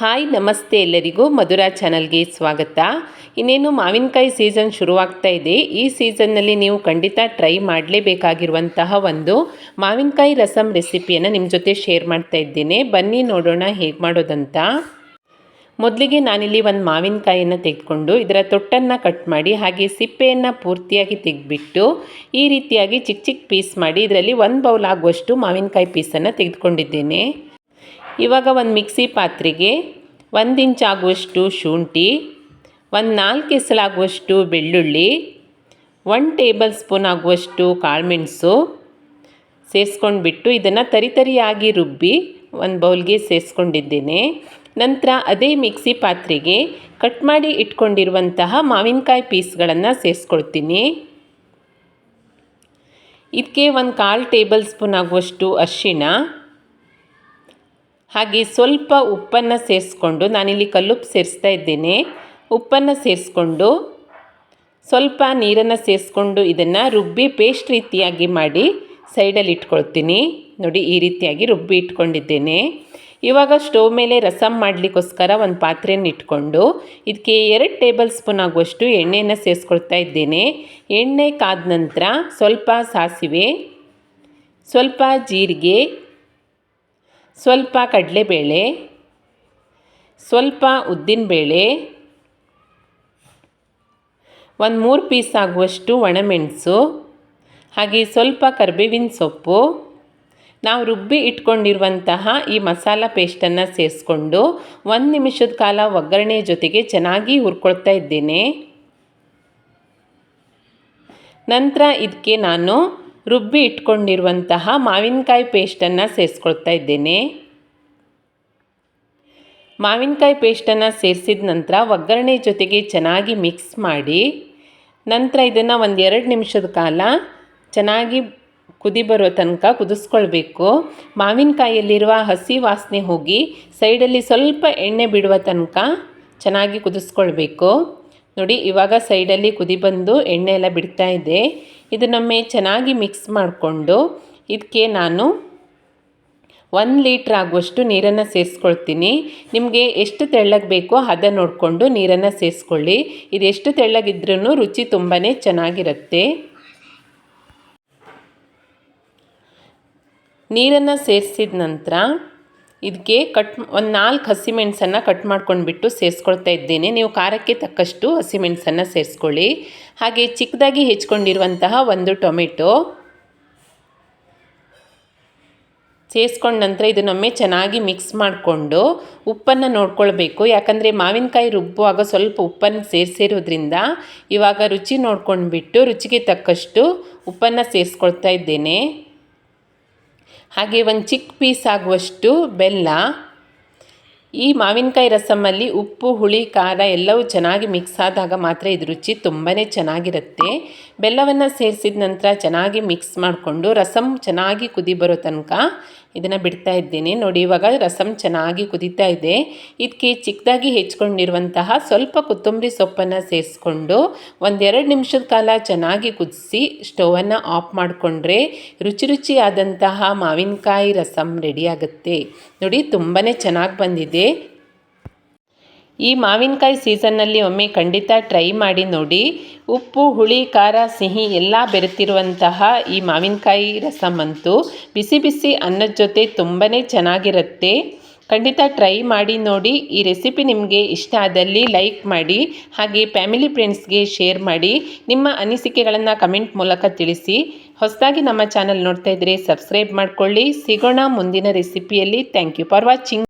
Hi, ನಮಸ್ತೆ ಎಲ್ಲರಿಗೂ ಮಧುರಾ ಚಾನಲ್ಗೆ ಸ್ವಾಗತ. ಇನ್ನೇನು ಮಾವಿನಕಾಯಿ ಸೀಸನ್ ಶುರುವಾಗ್ತಾ ಇದೆ. ಈ ಸೀಸನ್ನಲ್ಲಿ ನೀವು ಖಂಡಿತ ಟ್ರೈ ಮಾಡಲೇಬೇಕಾಗಿರುವಂತಹ ಒಂದು ಮಾವಿನಕಾಯಿ ರಸಂ ರೆಸಿಪಿಯನ್ನು ನಿಮ್ಮ ಜೊತೆ ಶೇರ್ ಮಾಡ್ತಾ ಇದ್ದೇನೆ. ಬನ್ನಿ, ನೋಡೋಣ ಹೇಗೆ ಮಾಡೋದಂತ. ಮೊದಲಿಗೆ ನಾನಿಲ್ಲಿ ಒಂದು ಮಾವಿನಕಾಯಿಯನ್ನು ತೆಗೆದುಕೊಂಡು ಇದರ ತೊಟ್ಟನ್ನು ಕಟ್ ಮಾಡಿ ಹಾಗೆ ಸಿಪ್ಪೆಯನ್ನು ಪೂರ್ತಿಯಾಗಿ ತೆಗೆದುಬಿಟ್ಟು ಈ ರೀತಿಯಾಗಿ ಚಿಕ್ಕ ಚಿಕ್ಕ ಪೀಸ್ ಮಾಡಿ ಇದರಲ್ಲಿ ಒಂದು ಬೌಲ್ ಆಗುವಷ್ಟು ಮಾವಿನಕಾಯಿ ಪೀಸನ್ನು ತೆಗೆದುಕೊಂಡಿದ್ದೇನೆ. ಇವಾಗ ಒಂದು ಮಿಕ್ಸಿ ಪಾತ್ರೆಗೆ ಒಂದು ಇಂಚ್ ಆಗುವಷ್ಟು ಶುಂಠಿ, ಒಂದು ನಾಲ್ಕು ಎಸಲಾಗುವಷ್ಟು ಬೆಳ್ಳುಳ್ಳಿ ಒನ್ ಟೇಬಲ್ ಸ್ಪೂನ್ ಆಗುವಷ್ಟು ಕಾಳುಮೆಣಸು ಸೇರಿಸ್ಕೊಂಡ್ಬಿಟ್ಟು ಇದನ್ನು ತರಿತರಿಯಾಗಿ ರುಬ್ಬಿ ಒಂದು ಬೌಲ್ಗೆ ಸೇರಿಸ್ಕೊಂಡಿದ್ದೇನೆ. ನಂತರ ಅದೇ ಮಿಕ್ಸಿ ಪಾತ್ರೆಗೆ ಕಟ್ ಮಾಡಿ ಇಟ್ಕೊಂಡಿರುವಂತಹ ಮಾವಿನಕಾಯಿ ಪೀಸ್ಗಳನ್ನು ಸೇರಿಸ್ಕೊಳ್ತೀನಿ. ಇದಕ್ಕೆ ಒಂದು ಕಾಲು ಟೇಬಲ್ ಸ್ಪೂನ್ ಆಗುವಷ್ಟು ಅರಿಶಿಣ ಹಾಗೆ ಸ್ವಲ್ಪ ಉಪ್ಪನ್ನು ಸೇರಿಸ್ಕೊಂಡು ನಾನಿಲ್ಲಿ ಕಲ್ಲುಪ್ಪು ಸೇರಿಸ್ತಾ ಇದ್ದೇನೆ. ಉಪ್ಪನ್ನು ಸೇರಿಸ್ಕೊಂಡು ಸ್ವಲ್ಪ ನೀರನ್ನು ಸೇರಿಸ್ಕೊಂಡು ಇದನ್ನು ರುಬ್ಬಿ ಪೇಸ್ಟ್ ರೀತಿಯಾಗಿ ಮಾಡಿ ಸೈಡಲ್ಲಿ ಇಟ್ಕೊಳ್ತೀನಿ. ನೋಡಿ, ಈ ರೀತಿಯಾಗಿ ರುಬ್ಬಿ ಇಟ್ಕೊಂಡಿದ್ದೇನೆ. ಇವಾಗ ಸ್ಟೋವ್ ಮೇಲೆ ರಸಮ್ ಮಾಡಲಿಕ್ಕೋಸ್ಕರ ಒಂದು ಪಾತ್ರೆಯನ್ನು ಇಟ್ಕೊಂಡು ಇದಕ್ಕೆ ಎರಡು ಟೇಬಲ್ ಸ್ಪೂನ್ ಆಗುವಷ್ಟು ಎಣ್ಣೆಯನ್ನು ಸೇರಿಸ್ಕೊಳ್ತಾ ಇದ್ದೇನೆ. ಎಣ್ಣೆ ಕಾದ ನಂತರ ಸ್ವಲ್ಪ ಸಾಸಿವೆ, ಸ್ವಲ್ಪ ಜೀರಿಗೆ ಸ್ವಲ್ಪ ಕಡಲೆಬೇಳೆ, ಸ್ವಲ್ಪ ಉದ್ದಿನಬೇಳೆ ಒಂದು ಮೂರು ಪೀಸ್ ಆಗುವಷ್ಟು ಒಣಮೆಣಸು, ಹಾಗೆ ಸ್ವಲ್ಪ ಕರ್ಬೇವಿನ ಸೊಪ್ಪು. ನಾವು ರುಬ್ಬಿ ಇಟ್ಕೊಂಡಿರುವಂತಹ ಈ ಮಸಾಲ ಪೇಸ್ಟನ್ನು ಸೇರಿಸ್ಕೊಂಡು ಒಂದು ನಿಮಿಷದ ಕಾಲ ಒಗ್ಗರಣೆ ಜೊತೆಗೆ ಚೆನ್ನಾಗಿ ಹುರ್ಕೊಳ್ತಾ ಇದ್ದೇನೆ. ನಂತರ ಇದಕ್ಕೆ ನಾನು ರುಬ್ಬಿ ಇಟ್ಕೊಂಡಿರುವಂತಹ ಮಾವಿನಕಾಯಿ ಪೇಸ್ಟನ್ನು ಸೇರಿಸ್ಕೊಳ್ತಾ ಇದ್ದೇನೆ. ಮಾವಿನಕಾಯಿ ಪೇಸ್ಟನ್ನು ಸೇರಿಸಿದ ನಂತರ ಒಗ್ಗರಣೆ ಜೊತೆಗೆ ಚೆನ್ನಾಗಿ ಮಿಕ್ಸ್ ಮಾಡಿ ನಂತರ ಇದನ್ನು ಒಂದು ಎರಡು ನಿಮಿಷದ ಕಾಲ ಚೆನ್ನಾಗಿ ಕುದಿ ಬರೋ ತನಕ ಕುದಿಸ್ಕೊಳ್ಬೇಕು. ಮಾವಿನಕಾಯಿಯಲ್ಲಿರುವ ಹಸಿ ವಾಸನೆ ಹೋಗಿ ಸೈಡಲ್ಲಿ ಸ್ವಲ್ಪ ಎಣ್ಣೆ ಬಿಡುವ ತನಕ ಚೆನ್ನಾಗಿ ಕುದಿಸ್ಕೊಳ್ಬೇಕು. ನೋಡಿ, ಇವಾಗ ಸೈಡಲ್ಲಿ ಕುದಿ ಬಂದು ಎಣ್ಣೆ ಎಲ್ಲ ಬಿಡ್ತಾ ಇದೆ. ಇದನ್ನೊಮ್ಮೆ ಚೆನ್ನಾಗಿ ಮಿಕ್ಸ್ ಮಾಡಿಕೊಂಡು ಇದಕ್ಕೆ ನಾನು ಒನ್ ಲೀಟ್ರ್ ಆಗುವಷ್ಟು ನೀರನ್ನು ಸೇರಿಸ್ಕೊಳ್ತೀನಿ. ನಿಮಗೆ ಎಷ್ಟು ತೆಳ್ಳಗೆ ಬೇಕೋ ಹದ ನೋಡಿಕೊಂಡು ನೀರನ್ನು ಸೇರಿಸ್ಕೊಳ್ಳಿ. ಇದು ಎಷ್ಟು ತೆಳ್ಳಗಿದ್ರೂ ರುಚಿ ತುಂಬಾ ಚೆನ್ನಾಗಿರುತ್ತೆ. ನೀರನ್ನು ಸೇರಿಸಿದ ನಂತರ ಇದಕ್ಕೆ ಕಟ್ ಒಂದು ನಾಲ್ಕು ಹಸಿಮೆಣಸನ್ನು ಕಟ್ ಮಾಡ್ಕೊಂಡ್ಬಿಟ್ಟು ಸೇರಿಸ್ಕೊಳ್ತಾ ಇದ್ದೇನೆ. ನೀವು ಖಾರಕ್ಕೆ ತಕ್ಕಷ್ಟು ಹಸಿಮೆಣಸನ್ನು ಸೇರಿಸ್ಕೊಳ್ಳಿ. ಹಾಗೆ ಚಿಕ್ಕದಾಗಿ ಹೆಚ್ಕೊಂಡಿರುವಂತಹ ಒಂದು ಟೊಮೆಟೊ ಸೇರಿಸ್ಕೊಂಡ ನಂತರ ಇದನ್ನೊಮ್ಮೆ ಚೆನ್ನಾಗಿ ಮಿಕ್ಸ್ ಮಾಡಿಕೊಂಡು ಉಪ್ಪನ್ನು ನೋಡ್ಕೊಳ್ಬೇಕು. ಯಾಕಂದರೆ ಮಾವಿನಕಾಯಿ ರುಬ್ಬುವಾಗ ಸ್ವಲ್ಪ ಉಪ್ಪನ್ನು ಸೇರಿಸಿರೋದ್ರಿಂದ ಇವಾಗ ರುಚಿ ನೋಡ್ಕೊಂಡ್ಬಿಟ್ಟು ರುಚಿಗೆ ತಕ್ಕಷ್ಟು ಉಪ್ಪನ್ನು ಸೇರಿಸ್ಕೊಳ್ತಾ ಇದ್ದೇನೆ. ಹಾಗೆ ಒಂದು ಚಿಕ್ಕ ಪೀಸ್ ಆಗುವಷ್ಟು ಬೆಲ್ಲ ಈ ಮಾವಿನಕಾಯಿ ರಸಮಲ್ಲಿ ಉಪ್ಪು, ಹುಳಿ, ಖಾರ ಎಲ್ಲವೂ ಚೆನ್ನಾಗಿ ಮಿಕ್ಸ್ ಆದಾಗ ಮಾತ್ರ ಇದು ರುಚಿ ತುಂಬಾ ಚೆನ್ನಾಗಿರುತ್ತೆ. ಬೆಲ್ಲವನ್ನು ಸೇರಿಸಿದ ನಂತರ ಚೆನ್ನಾಗಿ ಮಿಕ್ಸ್ ಮಾಡಿಕೊಂಡು ರಸಮ್ ಚೆನ್ನಾಗಿ ಕುದಿ ಬರೋ ತನಕ ಇದನ್ನು ಬಿಡ್ತಾ ಇದ್ದೀನಿ. ನೋಡಿ, ಇವಾಗ ರಸಮ್ ಚೆನ್ನಾಗಿ ಕುದೀತಾ ಇದೆ. ಇದಕ್ಕೆ ಚಿಕ್ಕದಾಗಿ ಹೆಚ್ಕೊಂಡಿರುವಂತಹ ಸ್ವಲ್ಪ ಕೊತ್ತಂಬರಿ ಸೊಪ್ಪನ್ನು ಸೇರಿಸ್ಕೊಂಡು ಒಂದೆರಡು ನಿಮಿಷದ ಕಾಲ ಚೆನ್ನಾಗಿ ಕುದಿಸಿ ಸ್ಟವನ್ನು ಆಫ್ ಮಾಡಿಕೊಂಡ್ರೆ ರುಚಿ ರುಚಿಯಾದಂತಹ ಮಾವಿನಕಾಯಿ ರಸಮ್ ರೆಡಿಯಾಗುತ್ತೆ ನೋಡಿ ತುಂಬಾ ಚೆನ್ನಾಗಿ ಬಂದಿದೆ. ಈ ಮಾವಿನಕಾಯಿ ಸೀಸನ್ನಲ್ಲಿ ಒಮ್ಮೆ ಖಂಡಿತ ಟ್ರೈ ಮಾಡಿ ನೋಡಿ. ಉಪ್ಪು, ಹುಳಿ, ಖಾರ, ಸಿಹಿ ಎಲ್ಲ ಬೆರೆತಿರುವಂತಹ ಈ ಮಾವಿನಕಾಯಿ ರಸಮಂತೂ ಬಿಸಿ ಬಿಸಿ ಅನ್ನದ ಜೊತೆ ತುಂಬಾ ಚೆನ್ನಾಗಿರುತ್ತೆ. ಖಂಡಿತ ಟ್ರೈ ಮಾಡಿ ನೋಡಿ. ಈ ರೆಸಿಪಿ ನಿಮಗೆ ಇಷ್ಟ ಆದಲ್ಲಿ ಲೈಕ್ ಮಾಡಿ, ಹಾಗೆ ಫ್ಯಾಮಿಲಿ ಫ್ರೆಂಡ್ಸ್ಗೆ ಶೇರ್ ಮಾಡಿ. ನಿಮ್ಮ ಅನಿಸಿಕೆಗಳನ್ನು ಕಮೆಂಟ್ ಮೂಲಕ ತಿಳಿಸಿ. ಹೊಸದಾಗಿ ನಮ್ಮ ಚಾನಲ್ ನೋಡ್ತಾ ಇದ್ದರೆ ಸಬ್ಸ್ಕ್ರೈಬ್ ಮಾಡಿಕೊಳ್ಳಿ. ಸಿಗೋಣ ಮುಂದಿನ ರೆಸಿಪಿಯಲ್ಲಿ. Thank you for watching.